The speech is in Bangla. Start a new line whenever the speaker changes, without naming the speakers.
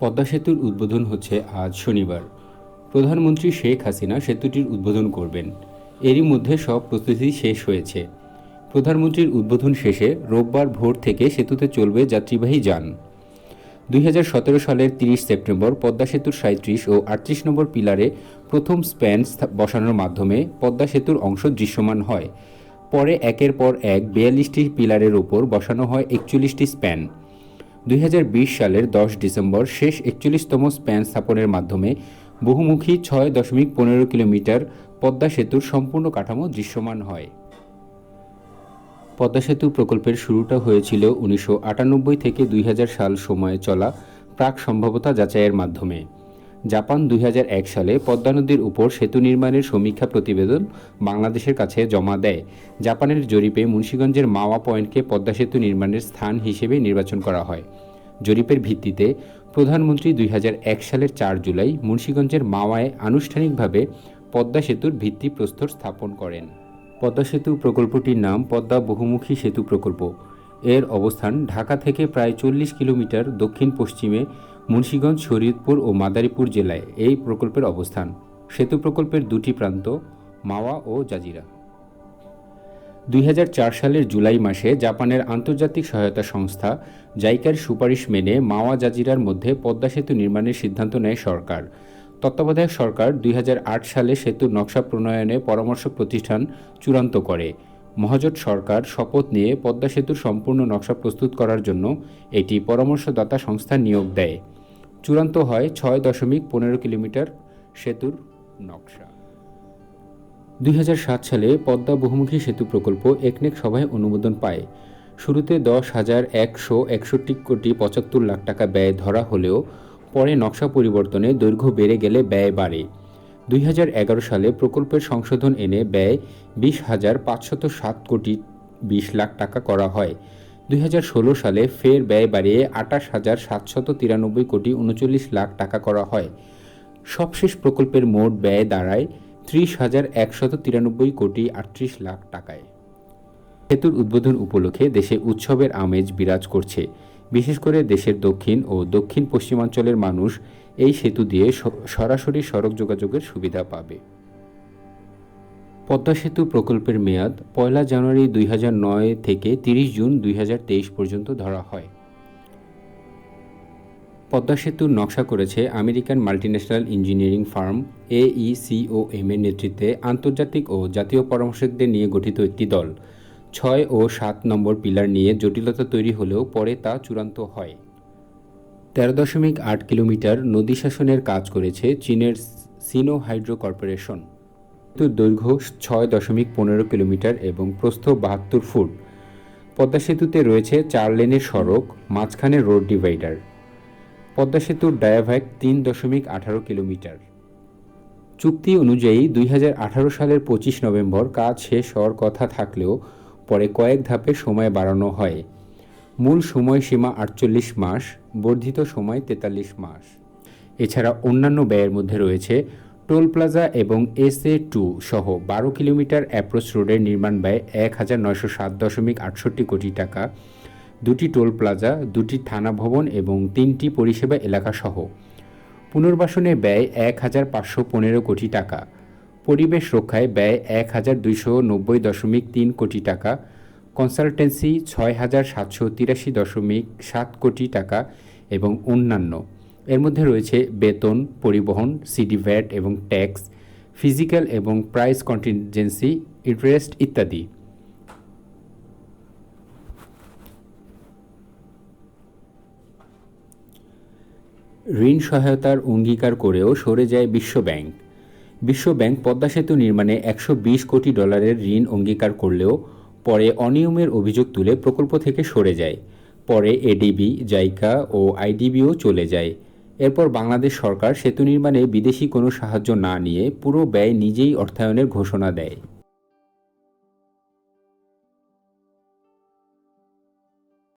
পদ্মা সেতুর উদ্বোধন হচ্ছে আজ শনিবার। প্রধানমন্ত্রী শেখ হাসিনা সেতুটির উদ্বোধন করবেন। এরই মধ্যে সব প্রস্তুতি শেষ হয়েছে। প্রধানমন্ত্রীর উদ্বোধন শেষে রোববার ভোর থেকে সেতুতে চলবে যাত্রীবাহী যান। দুই হাজার সতেরো সালের তিরিশ সেপ্টেম্বর পদ্মা সেতুর সাঁত্রিশ ও আটত্রিশ নম্বর পিলারে প্রথম স্প্যান বসানোর মাধ্যমে পদ্মা সেতুর অংশ দৃশ্যমান হয়। পরে একের পর এক বিয়াল্লিশটি পিলারের ওপর বসানো হয় একচল্লিশটি স্প্যান। দুই হাজার বিশ সালের দশ ডিসেম্বর শেষ একচল্লিশতম স্প্যান স্থাপনের মাধ্যমে বহুমুখী ছয় দশমিক পনেরো কিলোমিটার পদ্মা সেতুর সম্পূর্ণ কাঠামো দৃশ্যমান হয়। পদ্মা সেতু প্রকল্পের শুরুটা হয়েছিল উনিশশো আটানব্বই থেকে দুই হাজার সাল সময়ে চলা প্রাক সম্ভবতা যাচাইয়ের মাধ্যমে। জাপান দুই হাজার এক সালে পদ্মা নদীর উপর সেতু নির্মাণের সমীক্ষা প্রতিবেদন বাংলাদেশের কাছে জমা দেয়। জাপানের জরিপে মুন্সিগঞ্জের মাওয়া পয়েন্টকে পদ্মা সেতু নির্মাণের স্থান হিসেবে নির্বাচন করা হয়। জরিপের ভিত্তিতে প্রধানমন্ত্রী দুই হাজার এক সালের চার জুলাই মুন্সিগঞ্জের মাওয়ায় আনুষ্ঠানিকভাবে পদ্মা সেতুর ভিত্তিপ্রস্তর স্থাপন করেন। পদ্মা সেতু প্রকল্পটির নাম পদ্মা বহুমুখী সেতু প্রকল্প। এর অবস্থান ঢাকা থেকে প্রায় চল্লিশ কিলোমিটার দক্ষিণ পশ্চিমে মুন্সিগঞ্জ, শরীয়তপুর ও মাদারীপুর জেলায় এই প্রকল্পের অবস্থান। সেতু প্রকল্পের দুটি প্রান্ত, মাওয়া ও জাজিরা। দুই হাজার চার সালের জুলাই মাসে জাপানের আন্তর্জাতিক সহায়তা সংস্থা জাইকার সুপারিশ মেনে মাওয়া জাজিরার মধ্যে পদ্মা সেতু নির্মাণের সিদ্ধান্ত নেয় সরকার। তত্ত্বাবধায়ক সরকার দুই হাজার আট সালে সেতুর নকশা প্রণয়নে পরামর্শক প্রতিষ্ঠান চূড়ান্ত করে। মহাজোট সরকার শপথ নিয়ে পদ্মা সেতুর সম্পূর্ণ নকশা প্রস্তুত করার জন্য এটি পরামর্শদাতা সংস্থা নিয়োগ দেয়। চূড়ান্ত হয় ছয় দশমিক পনেরো কিলোমিটার সেতুর নকশা। দুই হাজার সাত সালে পদ্মা বহুমুখী সেতু প্রকল্প একনেক সভায় অনুমোদন পায়। শুরুতে দশ হাজার একশো একষট্টি কোটি পঁচাত্তর লাখ টাকা ব্যয় ধরা হলেও পরে নকশা পরিবর্তনে দৈর্ঘ্য বেড়ে গেলে ব্যয় বাড়ে। দুই হাজার এগারো সালে প্রকল্পের সংশোধন এনে ব্যয় বিশ হাজার পাঁচশত সাত কোটি বিশ লাখ টাকা করা হয়। দুই হাজার ষোলো সালে ফের ব্যয় বাড়িয়ে আটাশ হাজার সাতশত তিরানব্বই কোটি উনচল্লিশ লাখ টাকা করা হয়। সবশেষ প্রকল্পের মোট ব্যয় দাঁড়ায় ত্রিশ হাজার একশত তিরানব্বই কোটি আটত্রিশ লাখ টাকায়। সেতুর উদ্বোধন উপলক্ষে দেশে উৎসবের আমেজ বিরাজ করছে। বিশেষ করে দেশের দক্ষিণ ও দক্ষিণ পশ্চিমাঞ্চলের মানুষ এই সেতু দিয়ে সরাসরি সড়ক যোগাযোগের সুবিধা পাবে। পদ্মা সেতু প্রকল্পের মেয়াদ পয়লা জানুয়ারি দুই থেকে তিরিশ জুন দুই হাজার তেইশ পর্যন্ত ধরা হয়। পদ্মা সেতুর নকশা করেছে American multinational engineering firm AECOM এর নেতৃত্বে আন্তর্জাতিক ও জাতীয় পরামর্শকদের নিয়ে গঠিত একটি দল। ছয় ও সাত নম্বর পিলার নিয়ে জটিলতা তৈরি হলেও পরে তা চূড়ান্ত হয়। তেরো দশমিক আট কিলোমিটার নদী শাসনের কাজ করেছে চীনের সিনো হাইড্রো কর্পোরেশন। দৈর্ঘ্য ছয় দশমিক পনেরো কিলোমিটার এবং প্রস্থ বাহাত্তর ফুট। পদ্মা সেতুতে রয়েছে চার লেনের সড়ক, মাঝখানে রোড ডিভাইডার। পদ্মা সেতুর ডায়াভ্যাক তিন দশমিক আঠারো কিলোমিটার। চুক্তি অনুযায়ী দুই হাজার আঠারো সালের পঁচিশ নভেম্বর কাজ শেষ হওয়ার কথা থাকলেও পরে কয়েক ধাপে সময় বাড়ানো হয়। মূল সময়সীমা আটচল্লিশ মাস, বর্ধিত সময় তেতাল্লিশ মাস। এছাড়া অন্যান্য ব্যয়ের মধ্যে রয়েছে টোল প্লাজা এবং এস এ টু সহ বারো কিলোমিটার অ্যাপ্রোচ রোডের নির্মাণ ব্যয় এক হাজার নয়শো সাত দশমিক আটষট্টি কোটি টাকা। দুটি টোল প্লাজা, দুটি থানা ভবন এবং তিনটি পরিষেবা এলাকা সহ। পুনর্বাসনে ব্যয় এক হাজার পাঁচশো পনেরো কোটি টাকা। পরিবেশ রক্ষায় ব্যয় এক হাজার দুইশো নব্বই দশমিক তিন কোটি টাকা। কনসালটেন্সি ছয় হাজার সাতশো তিরাশি দশমিক সাত কোটি টাকা এবং অন্যান্য। এর মধ্যে রয়েছে বেতন, পরিবহন, সিডি ভ্যাট এবং ট্যাক্স, ফিজিক্যাল এবং প্রাইস কন্টিনজেন্সি, ইন্টারেস্ট ইত্যাদি। ঋণ সহায়তার অঙ্গীকার করেও সরে যায় বিশ্বব্যাংক বিশ্বব্যাংক পদ্মা সেতু নির্মাণে একশো বিশ কোটি ডলারের ঋণ অঙ্গীকার করলেও পরে অনিয়মের অভিযোগ তুলে প্রকল্প থেকে সরে যায়। পরে এডিবি, জাইকা ও আইডিবিও চলে যায়। এরপর বাংলাদেশ সরকার সেতু নির্মাণে বিদেশি কোনো সাহায্য না নিয়ে পুরো ব্যয় নিজেই অর্থায়নের ঘোষণা দেয়।